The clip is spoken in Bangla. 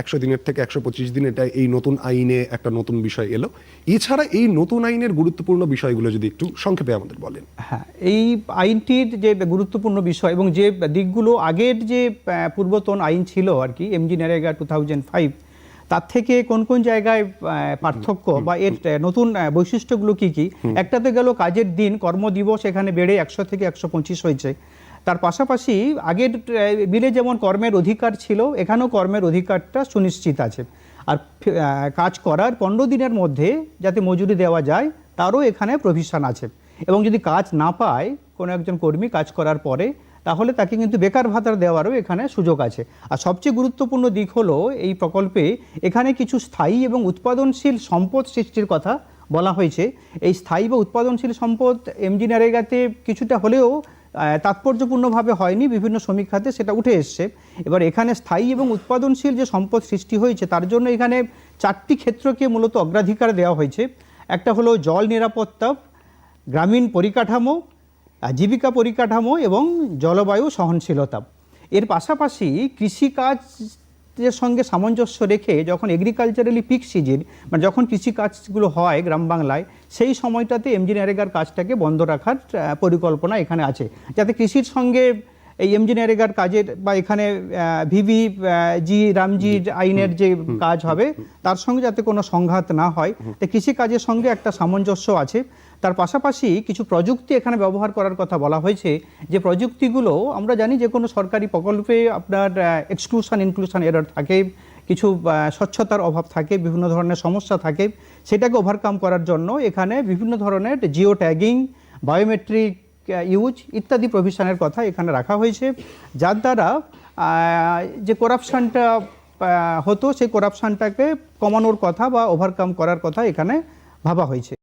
একশো দিনের থেকে একশো পঁচিশ দিন এটা এই নতুন আইনে একটা নতুন বিষয় এলো। এছাড়া এই নতুন আইনের গুরুত্বপূর্ণ বিষয়গুলো যদি একটু সংক্ষেপে আমাদের বলেন। হ্যাঁ এই আইনটির যে গুরুত্বপূর্ণ বিষয় এবং যে দিকগুলো আগের যে পূর্বতন আইন ছিল আর কি MG NREGA two thousand five তার থেকে কোন কোন জায়গায় পার্থক্য বা এর নতুন বৈশিষ্ট্যগুলো কি কি? একটাতে গেল কাজের দিন কর্মদিবস এখানে বেড়ে একশো থেকে একশো পঁচিশ হয়েছে। তার পাশাপাশি আগের বিলে যেমন কর্মের অধিকার ছিল, এখানেও কর্মের অধিকারটা সুনিশ্চিত আছে। আর কাজ করার পনেরো দিনের মধ্যে যাতে মজুরি দেওয়া যায়, তারও এখানে প্রভিশন আছে। এবং যদি কাজ না পায়, কোনো একজন কর্মী কাজ করার পরে, তাহলে তাকে কিন্তু বেকার ভাতা দেওয়ারও এখানে সুযোগ আছে। আর সবচেয়ে গুরুত্বপূর্ণ দিক হলো এই প্রকল্পে এখানে কিছু স্থায়ী এবং উৎপাদনশীল সম্পদ সৃষ্টির কথা বলা হয়েছে। এই স্থায়ী বা উৎপাদনশীল সম্পদ এমজি নারেগাতে কিছুটা হলেও তাৎপর্যপূর্ণভাবে হয়নি, বিভিন্ন সমীক্ষাতে সেটা উঠে এসছে। এবার এখানে স্থায়ী এবং উৎপাদনশীল যে সম্পদ সৃষ্টি হয়েছে, তার জন্য এখানে চারটি ক্ষেত্রকে মূলত অগ্রাধিকার দেওয়া হয়েছে। একটা হলো জল নিরাপত্তা, গ্রামীণ পরিকাঠামো, জীবিকা পরিকাঠামো এবং জলবায়ু সহনশীলতা। এর পাশাপাশি কৃষিকাজের সঙ্গে সামঞ্জস্য রেখে যখন এগ্রিকালচারালি পিক সিজন মানে যখন কৃষিকাজগুলো হয় গ্রাম বাংলায়, সেই সময়টাতে এমজি নারেগার কাজটাকে বন্ধ রাখার পরিকল্পনা এখানে আছে। যাতে কৃষির সঙ্গে এই নারেগার কাজের বা এখানে ভিভি জি। রামজি আইনের যে কাজ হবে তার সঙ্গে যাতে কোনো সংঘাত না হয় তো কৃষি কাজের সঙ্গে একটা সামঞ্জস্য আছে। তার পাশাপাশি কিছু প্রযুক্তি এখানে ব্যবহার করার কথা বলা হয়েছে যে প্রযুক্তিগুলো আমরা জানি যে কোনো সরকারি প্রকল্পে আপনার এক্সক্লুশন ইনক্লুশন এরর থাকে কিছু স্বচ্ছতার অভাব থাকে বিভিন্ন ধরনের সমস্যা থাকে সেটাকে ওভারকাম করার জন্য এখানে বিভিন্ন ধরনের জিও ট্যাগিং বায়োমেট্রিক ইউজ ইত্যাদি প্রভিশনের কথা এখানে রাখা হয়েছে। যার দ্বারা যে করাপশানটা হতো, সেই করাপশানটাকে কমানোর কথা বা ওভারকাম করার কথা এখানে ভাবা হয়েছে।